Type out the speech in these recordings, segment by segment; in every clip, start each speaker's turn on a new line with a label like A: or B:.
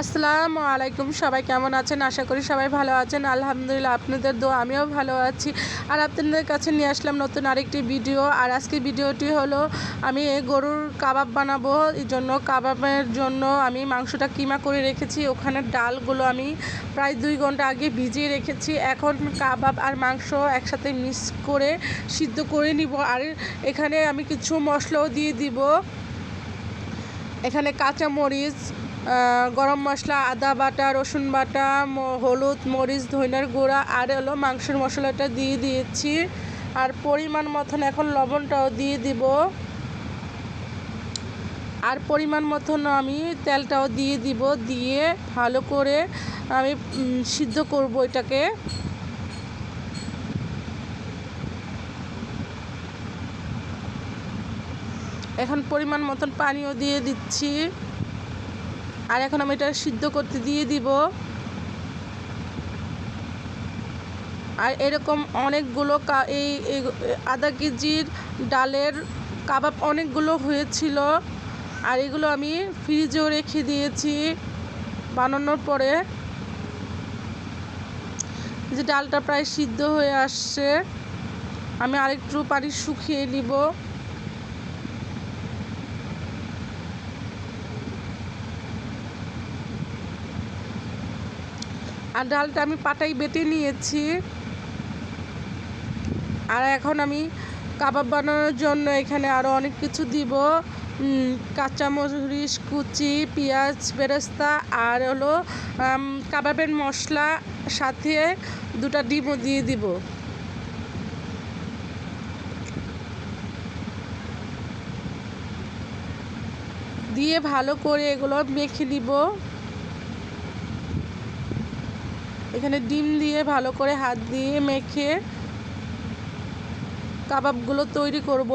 A: আসসালামু আলাইকুম সবাই কেমন আছেন? আশা করি সবাই ভালো আছেন। আলহামদুলিল্লাহ আপনাদের দোয়া আমিও ভালো আছি। আর আপনাদের কাছে নিয়ে আসলাম নতুন আরেকটি ভিডিও। আর আজকে ভিডিওটি হলো আমি গরুর কাবাব বানাবো। এই জন্য কাবাবের জন্য আমি মাংসটা কিমা করে রেখেছি। ওখানে ডালগুলো আমি প্রায় দুই ঘণ্টা আগে ভিজিয়ে রেখেছি। এখন কাবাব আর মাংস একসাথে মিক্স করে সিদ্ধ করে নিব। আর এখানে আমি কিছু মশলাও দিয়ে দিব। এখানে কাঁচা মরিচ আহ, গরম মশলা, আদা বাটা, রসুন বাটা হলুদ, মরিচ ধইনার গুঁড়া, আর হলো মাংসের মশলাটা দিয়ে দিয়েছি। আর পরিমাণ মতন এখন লবণটাও দিয়ে দিব। আর পরিমাণ মতন আমি তেলটাও দিয়ে দিব, দিয়ে ভালো করে আমি সিদ্ধ করব এটাকে। এখন পরিমাণ মতন পানিও দিয়ে দিচ্ছি। আর এখন আমি এটা সিদ্ধ করতে দিয়ে দিব। আর এরকম অনেকগুলো এই আধা কেজির ডালের কাবাব অনেকগুলো হয়েছিল। আর এগুলো আমি ফ্রিজেও রেখে দিয়েছি বানানোর পরে। যে ডালটা প্রায় সিদ্ধ হয়ে আসছে, আমি আরেকটু পানি শুকিয়ে নিব। আর ডালটা আমি পাটাই বেটে নিয়েছি। আর এখন আমি কাবাব বানানোর জন্য এখানে আরও অনেক কিছু দিব। কাঁচামরিচ, কুচি, পেঁয়াজ, বেরেস্তা আর হলো কাবাবের মশলা সাথে দুটা ডিমও দিয়ে দিব। দিয়ে ভালো করে এগুলো মেখে নিব। এখানে ডিম দিয়ে ভালো করে হাত দিয়ে মেখে কাবাবগুলো তৈরি করব।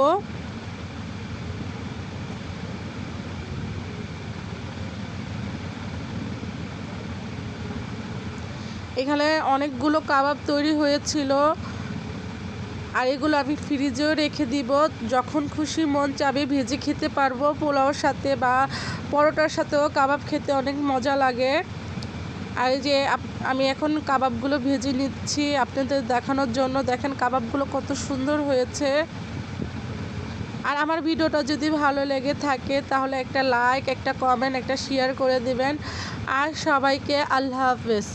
A: এখানে অনেকগুলো কাবাব তৈরি হয়েছিল আর এগুলো আমি ফ্রিজেও রেখে দিব। যখন খুশি মন চাবে ভেজে খেতে পারব, পোলাওর সাথে বা পরোটার সাথেও কাবাব খেতে অনেক মজা লাগে। আর যে আমি এখন কাবাবগুলো ভেজে নিচ্ছি। আপনাদের দেখানোর জন্য দেখেন কাবাবগুলো কত সুন্দর হয়েছে। আর আমার ভিডিওটা যদি ভালো লেগে থাকে, তাহলে একটা লাইক একটা কমেন্ট একটা শেয়ার করে দিবেন। আর সবাইকে আল্লাহ হাফেজ।